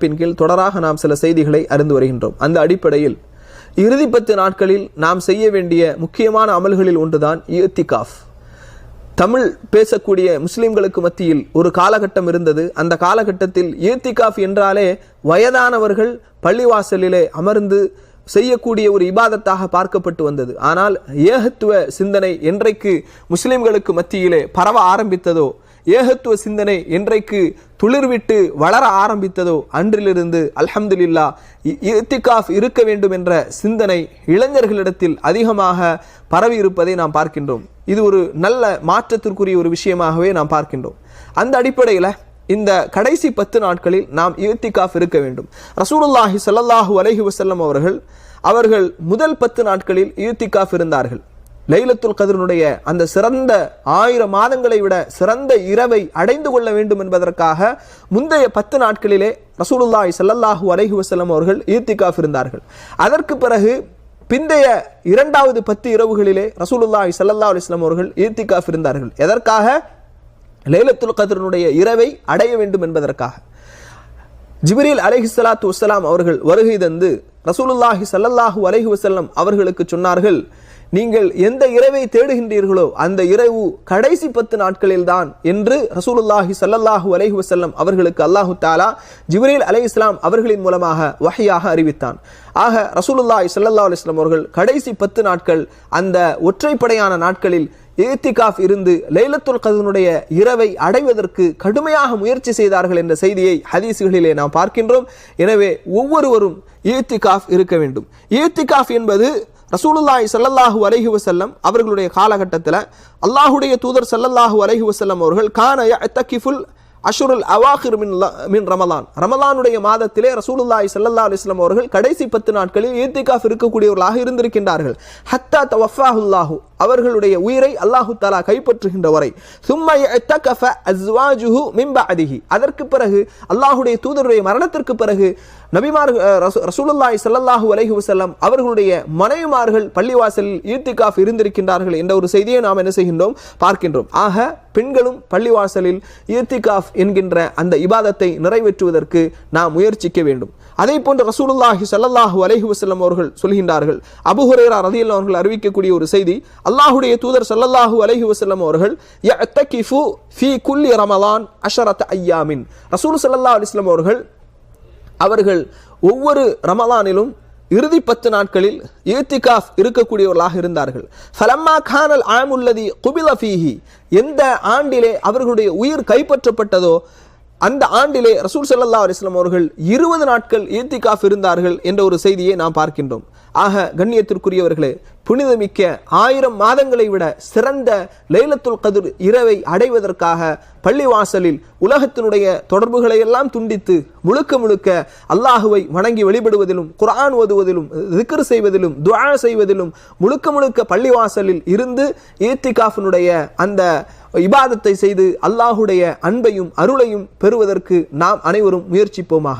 தலைப்பின் கீழ் தொடராக நாம் சில செய்திகளை அறிந்து வருகின்றோம். அந்த அடிப்படையில் இறுதி பத்து நாட்களில் நாம் செய்ய வேண்டிய முக்கியமான அமல்களில் ஒன்றுதான் இயத்திகாஃப் தமிழ் பேசக்கூடிய முஸ்லிம்களுக்கு மத்தியில் ஒரு காலகட்டம் இருந்தது. அந்த காலகட்டத்தில் ஈர்த்திகாஃப் என்றாலே வயதானவர்கள் பள்ளிவாசலிலே அமர்ந்து செய்யக்கூடிய ஒரு இபாதத்தாக பார்க்கப்பட்டு வந்தது. ஆனால் ஏகத்துவ சிந்தனை என்றைக்கு முஸ்லிம்களுக்கு மத்தியிலே பரவ ஆரம்பித்ததோ ஏகத்துவ சிந்தனை என்றைக்கு துளிர்விட்டு வளர ஆரம்பித்ததோ அன்றிலிருந்து அல்ஹம்துலில்லா இத்திகாஃப் இருக்க வேண்டும் என்ற சிந்தனை இளைஞர்களிடத்தில் அதிகமாக பரவி இருப்பதை நாம் பார்க்கின்றோம். இது ஒரு நல்ல மாற்றத்திற்குரிய ஒரு விஷயமாகவே நாம் பார்க்கின்றோம். அந்த அடிப்படையில் இந்த கடைசி பத்து நாட்களில் நாம் இத்திகாஃப் இருக்க வேண்டும். ரசூலுல்லாஹி சல்லாஹூ அலஹி வசல்லம் அவர்கள் அவர்கள் முதல் பத்து நாட்களில் இத்திகாஃப் இருந்தார்கள். லைலத்துல் கதிரனுடைய அந்த சிறந்த ஆயிரம் மாதங்களை விட சிறந்த இரவை அடைந்து கொள்ள வேண்டும் என்பதற்காக முந்தைய பத்து நாட்களிலே ரசூலுல்லாய் சல்லல்லாஹு அலைஹி வசலம் அவர்கள் ஈர்த்திகாஃப் இருந்தார்கள். அதற்கு பிறகு பிந்தைய இரண்டாவது பத்து இரவுகளிலே ரசூலுல்லாஹி ஸல்லல்லாஹு அலிஸ்லாம் அவர்கள் ஈர்த்திகாஃப் இருந்தார்கள். எதற்காக? லைலத்துல் கதிரனுடைய இரவை அடைய வேண்டும் என்பதற்காக. ஜிப்ரீல் அலைஹி ஸலாத்து அவர்கள் வருகை தந்து ரசூலுல்லாஹி சல்லல்லாஹூ அலைஹி வசல்லம் அவர்களுக்கு சொன்னார்கள் நீங்கள் எந்த இரவை தேடுகின்றீர்களோ அந்த இரவு கடைசி பத்து நாட்களில் தான் என்று ரசூலுல்லாஹி சல்லல்லாஹு அலைஹி வசல்லம் அவர்களுக்கு அல்லாஹு தாலா ஜிப்ரீல் அலை இஸ்லாம் அவர்களின் மூலமாக வகையாக அறிவித்தான். ஆக ரசூலுல்லாஹி சல்லல்லா அலிஸ்லாம் அவர்கள் கடைசி பத்து நாட்கள் அந்த ஒற்றைப்படையான நாட்களில் ஏத்திகாஃப் இருந்து லைலத்துல் கதனுடைய இரவை அடைவதற்கு கடுமையாக முயற்சி செய்தார்கள் என்ற செய்தியை ஹதீசுகளிலே நாம் பார்க்கின்றோம். எனவே ஒவ்வொருவரும் ஏத்திகாஃப் இருக்க வேண்டும். ஏத்திகாஃப் என்பது ரசூலுல்லாய் சல்லல்லாஹு அலஹி வசல்லம் அவர்களுடைய காலகட்டத்தில் அல்லாஹுடைய தூதர் சல்லல்லாஹு அலஹி வசல்லம் அவர்கள் கான யத்தகிஃபுல் அஷுருல் அவாஹிர் மின் மின் ரமலான். ரமலானுடைய மாதத்திலே ரசூலுல்லாய் சல்லா அலிஸ்லாம் அவர்கள் கடைசி பத்து நாட்களில் ஈத்திகாஃப் இருக்கக்கூடியவர்களாக இருந்திருக்கின்றார்கள். ஹத்தா தவஃபாஹுல்லாஹு அவர்களுடைய உயிரை அல்லாஹு தாலா கைப்பற்றுகின்ற வரை. சும்மா அஸ்வாஜுஹு மின் அதிகி அதற்கு பிறகு அல்லாஹுடைய தூதருடைய மரணத்திற்கு பிறகு நபிமார் ரசூலுல்லாய் சல்லாஹு அலஹி வசல்லம் அவர்களுடைய மனைவிமார்கள் பள்ளிவாசலில் ஈர்த்திகாஃப் இருந்திருக்கின்றார்கள் என்ற ஒரு செய்தியை நாம் என்ன செய்கின்றோம் பார்க்கின்றோம். ஆக பெண்களும் பள்ளிவாசலில் இர்த்திகாஃப் என்கின்ற அந்த இபாதத்தை நிறைவேற்றுவதற்கு நாம் முயற்சிக்க வேண்டும். அதே போன்று ரசூலுல்லாஹி சல்லாஹு அலஹி வசல்லம் அவர்கள் சொல்கின்றார்கள். அபு ரதியில் அவர்கள் அறிவிக்கக்கூடிய ஒரு செய்தி அல்லாஹுடைய தூதர் சல்லல்லாஹு அலஹி வசல்லம் அவர்கள் குல்லி ரமலான் அஷரத் ஐயாமின். ரசூல் சல்லா அலைஹி அவர்கள் அவர்கள் ஒவ்வொரு ரமலானிலும் இறுதி பத்து நாட்களில் ஈத்திகாஃப் இருக்கக்கூடியவர்களாக இருந்தார்கள். ஃபலம்மா கானல் ஆமுல்லதி குபில ஃபீஹி. எந்த ஆண்டிலே அவர்களுடைய உயிர் கைப்பற்றப்பட்டதோ அந்த ஆண்டிலே ரசூல் சல்லா அலிஸ்லாம் அவர்கள் இருபது நாட்கள் ஈத்திகாஃப் இருந்தார்கள் என்ற ஒரு செய்தியை நாம் பார்க்கின்றோம். ஆக கண்ணியத்திற்குரியவர்களே புனிதமிக்க ஆயிரம் மாதங்களை விட சிறந்த லைலத்துல் கதிர் இரவை அடைவதற்காக பள்ளிவாசலில் உலகத்தினுடைய தொடர்புகளை எல்லாம் துண்டித்து முழுக்க முழுக்க அல்லாஹுவை வணங்கி வழிபடுவதிலும் குரான் ஓதுவதிலும் திக்ர் செய்வதிலும் துவா செய்வதிலும் முழுக்க முழுக்க பள்ளிவாசலில் இருந்து ஈத்திகாஃபினுடைய அந்த இபாதத்தை செய்து அல்லாஹுடைய அன்பையும் அருளையும் பெறுவதற்கு நாம் அனைவரும் முயற்சிப்போமாக.